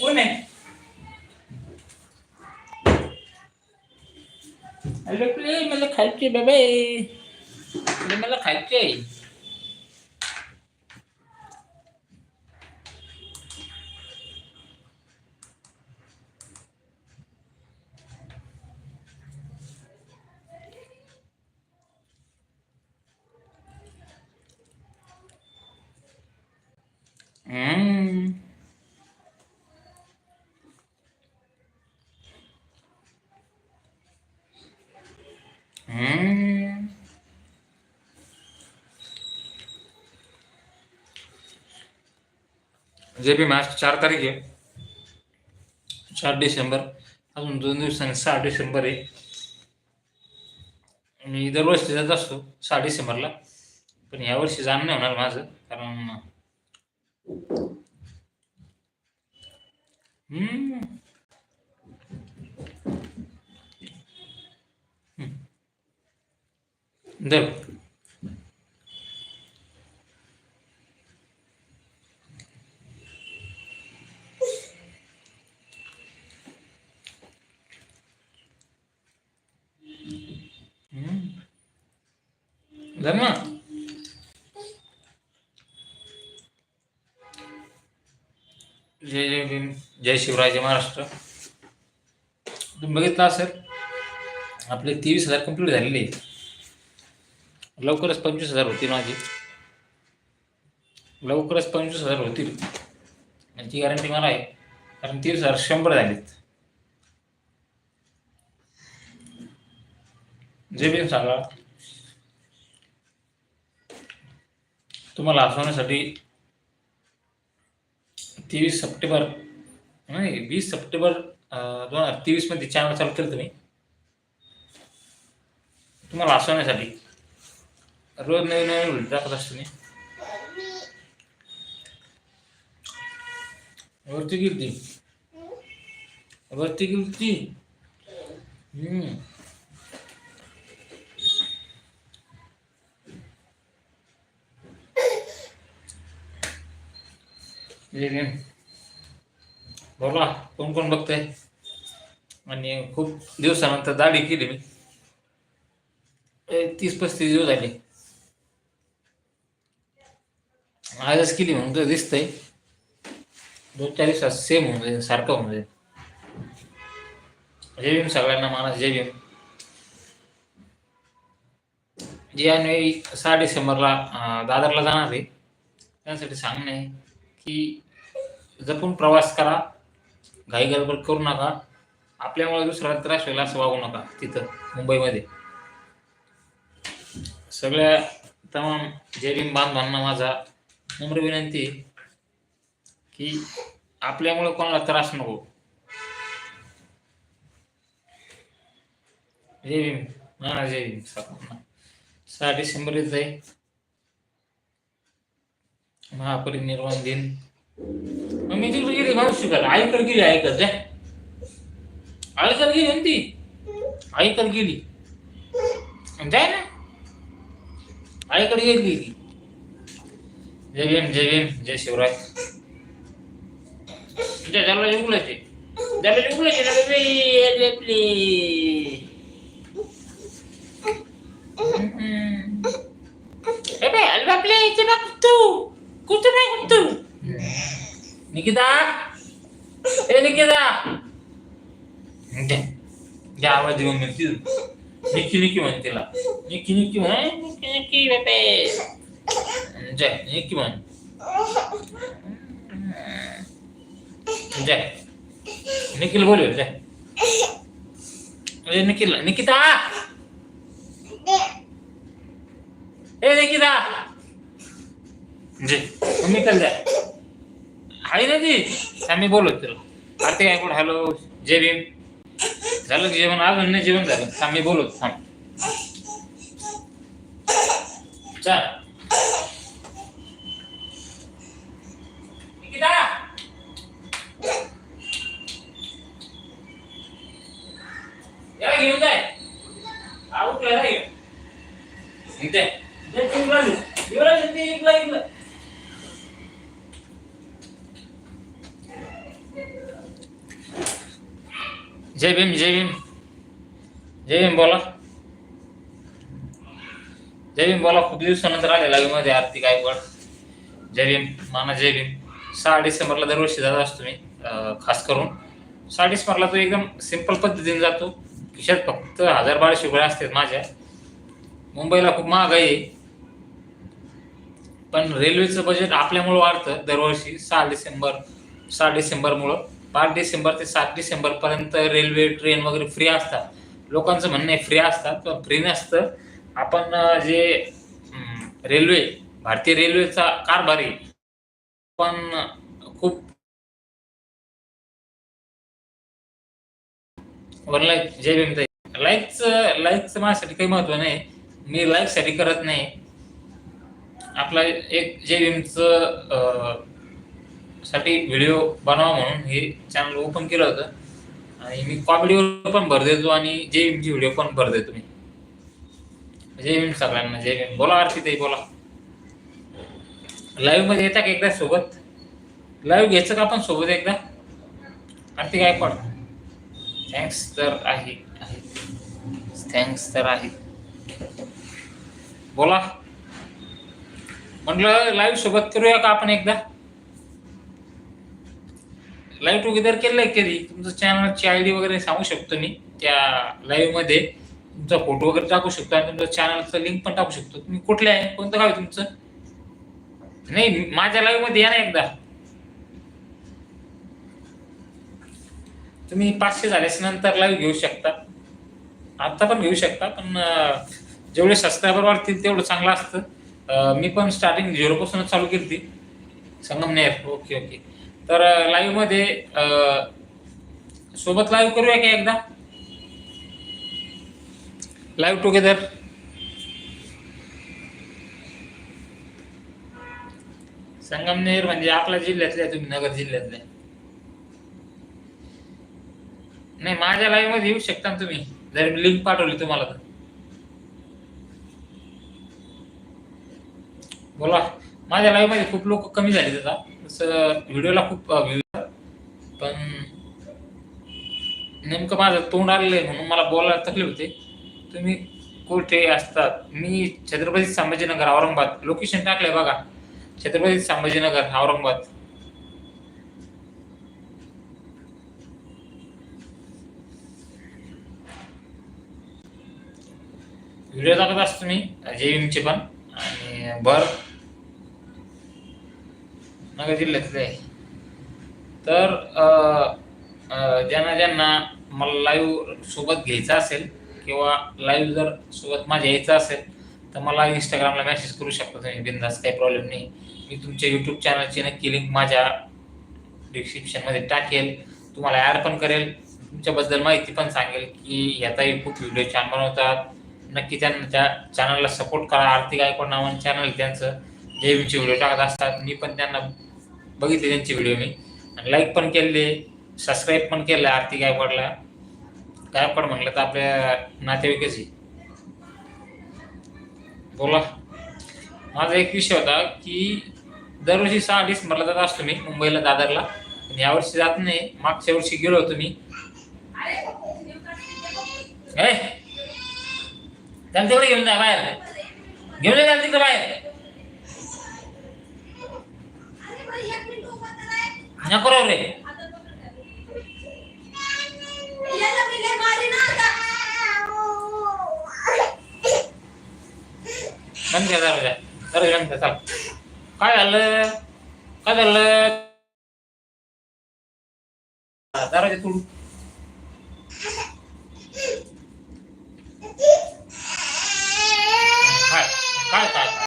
कोण आहे? अरे मला खायचे बाबा. मला खायचे जे बी मार्च चार तारीख आहे. चार डिसेंबर अजून दोन दिवसांनी सहा डिसेंबर आहे. मी दरवर्षी जात असतो सहा डिसेंबरला. पण यावर्षी जाणं नाही होणार माझं कारण Hmm. Được. Hmm. Đúng không? जय जय भीम जय शिवराज महाराष्ट्र. तुम्ही बघितलं असेल आपले तेवीस हजार कंप्लीट झालेले आहेत लवकरच पंचवीस हजार होतील माझे. लवकरच पंचवीस हजार होतील. याची गॅरंटी मला आहे कारण तीस हजार शंभर झालेत. जे भीम सांगा. तुम्हाला हसवण्यासाठी तेवीस सप्टेंबर नाही वीस सप्टेंबर दोन हजार तेवीसमध्ये चॅनल चालू केलं तुम्ही तुम्हाला हसवण्यासाठी. रोज नवीन नवीन व्हिडिओ टाकत असतो मी. वरती गेली ती वरती गेली ती बोला कोण कोण बघतंय? आणि खूप दिवसानंतर दाढी केली मी. तीस पस्तीस दिवस झाले. आजच केली म्हणून तर दिसतंय. दोन चार दिवसात सेम होऊन जाईल सारखं होऊन जाईल. जय भीम सगळ्यांना मानस जय भीम. जे सहा डिसेंबरला दादरला जाणार आहे. त्यासाठी सांगणे आहे की जपून प्रवास करा. घाई गडबड करू नका. आपल्यामुळे दुसऱ्याला त्रास होईल असं वागू नका तिथं मुंबईमध्ये. सगळ्या तमाम जेबीम बांधवांना माझा नम्र विनंती की आपल्यामुळे कोणाला त्रास नको. जय भीम. हा जय भीम. सहा डिसेंबर येत आहे महापरिनिर्वाण दिन. मग मी तिकडे गेली माणूस शिकायला आईकडे गेली आईकडे. जा. आईकडे गेली ना ती? आईकडे गेली. जाय ना. आईकडे गेली ती. जय भीम जय भीम जय शिवराय. जय त्याला जिंकलायचे त्याला जिंकलायचे ना बेबी आपली ए बे अरे बापले इथे बघ तू. कुठं नाही तू? निकिता? ए निकिता! दे आवाज देऊन मी निकी निक्की म्हण तिला. निक्की निकी म्हण निकी निकी बेबे. जय निक्की म्हण. जय. निखिल बोलव जय. ए निखिल निकिता! ए निकिता! जे निकल कल द्या आहे ना ती आम्ही बोलत तुला आरती काय कोण हॅलो जय भीम झालं की जेवण अजून नाही जेवण झालं आम्ही बोलत थांब चल निकिता याला घेऊन जाय आऊट रे युवराज जय भीम जय भीम जय भीम बोला जय भीम बोला खूप दिवसानंतर आले लाईव्हमध्ये आरती गायकवाड जय भीम माना जय भीम सहा डिसेंबरला दरवर्षी जात असतो मी खास करून. सहा डिसेंबरला तो एकदम सिंपल पद्धतीने जातो. खिशात फक्त हजार बाराशे रुपये असतात माझ्या. मुंबईला खूप महागाई आहे. पण रेल्वेचं बजेट आपल्यामुळं वाढतं दरवर्षी सहा डिसेंबर सहा डिसेंबरमुळं. पाच डिसेंबर ते सात डिसेंबर पर्यंत रेल्वे ट्रेन वगैरे फ्री असतात. लोकांचं म्हणणं आहे फ्री असतात पण फ्री नसतं. आपण जे रेल्वे भारतीय रेल्वेचा कारभार आहे पण खूप लाईक जय भीम लाईक्स लाईकचं माझ्यासाठी काही महत्त्व नाही. मी लाईकसाठी करत नाही. आपला एक जय भीमचं साठी व्हिडिओ बनवा म्हणून हे चॅनल ओपन केलं होतं. आणि मी कॉमेडीवर पण भर देतो आणि जे भीमची व्हिडिओ पण भर देतो मी. जय भीम सगळ्यांना जय भीम. बोला आरती ताई बोला. लाईव्हमध्ये येता का एकदा सोबत? लाईव्ह घ्यायचं का आपण सोबत एकदा? आरती काय पण. थँक्स तर आहे थँक्स तर आहे. बोला. म्हटलं लाईव्ह सोबत करूया का आपण एकदा? लाईव्ह टुगेदर केलंय कधी? तुमचं चॅनलची आय डी वगैरे सांगू शकतो मी. त्या लाईव्हमध्ये तुमचा फोटो वगैरे टाकू शकतो आणि तुमचं चॅनलचं लिंक पण टाकू शकतो. तुम्ही कुठले आहे? कोणतं गाव आहे तुमचं? नाही माझ्या लाईव्हमध्ये या ना एकदा. तुम्ही पाचशे झाल्यास नंतर लाईव्ह घेऊ शकता. आता पण घेऊ शकता पण जेवढे सबस्क्रायबर वाढतील तेवढं चांगलं असतं. मी पण स्टार्टिंग झिरोपासूनच चालू केली ती संगमनेर. ओके ओके तर लाईव्हमध्ये सोबत लाईव्ह करूया का एकदा? लाईव्ह टुगेदर संगमनेर म्हणजे आपल्या जिल्ह्यातले तुम्ही नगर जिल्ह्यातले. नाही माझ्या लाईव्हमध्ये येऊ शकता ना तुम्ही. जर मी लिंक पाठवली तुम्हाला तर. बोला. माझ्या लाईव्हमध्ये खूप लोक कमी झाले त्याचा तसं व्हिडिओला खूप पण नेमकं माझं तोंड आलेलं आहे म्हणून मला बोलायला तकलीफ होते. तुम्ही कुठे असतात? मी छत्रपती संभाजीनगर औरंगाबाद. लोकेशन टाकलंय बघा. छत्रपती संभाजीनगर औरंगाबाद. व्हिडिओ टाकत असतो मी जेवीमचे पण. आणि बर नगर जिल्ह्यातले. आहे. तर ज्यांना ज्यांना मला लाईव्ह सोबत घ्यायचं असेल किंवा लाईव्ह जर सोबत माझ्या यायचं असेल तर मला इंस्टाग्रामला मेसेज करू शकता तुम्ही बिंदास काही प्रॉब्लेम नाही. मी तुमच्या यूट्यूब चॅनलची नक्की लिंक माझ्या डिस्क्रिप्शनमध्ये टाकेल. तुम्हाला ॲड पण करेल. तुमच्याबद्दल माहिती पण सांगेल की याताही खूप व्हिडिओ छान बनवतात. नक्की त्यांना त्या चॅनलला सपोर्ट करा. आर्थिक आयकोड नावाने चॅनल त्यांचं. जे व्हिडिओ टाकत असतात मी पण त्यांना बघितले त्यांचे व्हिडिओ मी. आणि लाईक पण केले सबस्क्राईब पण केलं आरती गायकवाडला. गायकवाड म्हटलं तर आपल्या नातेवाईकच आहे. बोला. माझा एक विषय होता की दरवर्षी सहा डिसेंबरला जात असतो मी मुंबईला दादरला. आणि यावर्षी जात नाही मागच्या वर्षी गेलो होतो मी. ए! त्याला घेऊन जा बाहेर. घेऊन जा तिकडे बाहेर. नको राहू रे बंद करा दरवाजा दरवाजा बंद करा चल